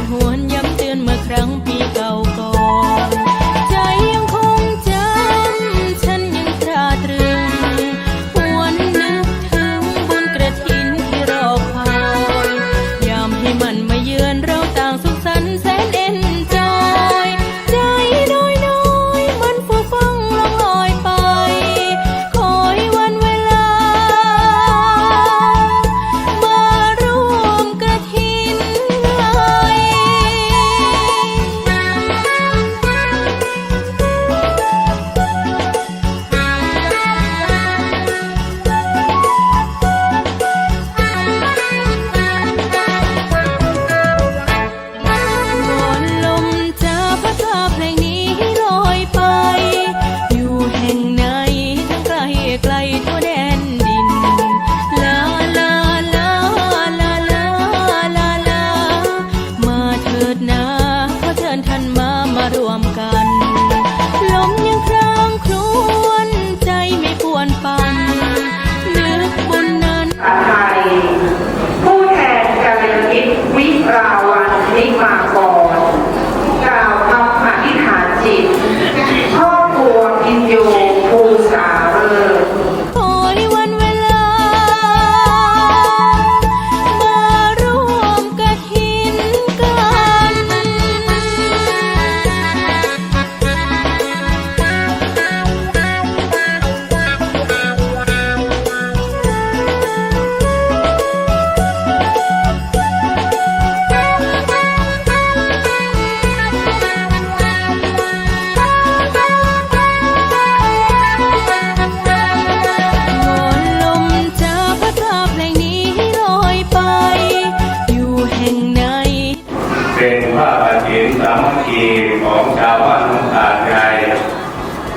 ดหวนย้ำเตือนเมื่อครั้งปีเก่า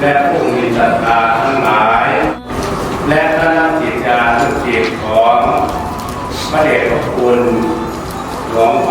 และผู้มีศรัทธาทั้งหลาย และพระนักจิตญาทุกจิตของพระเดชพระคุณหลวงพ่อ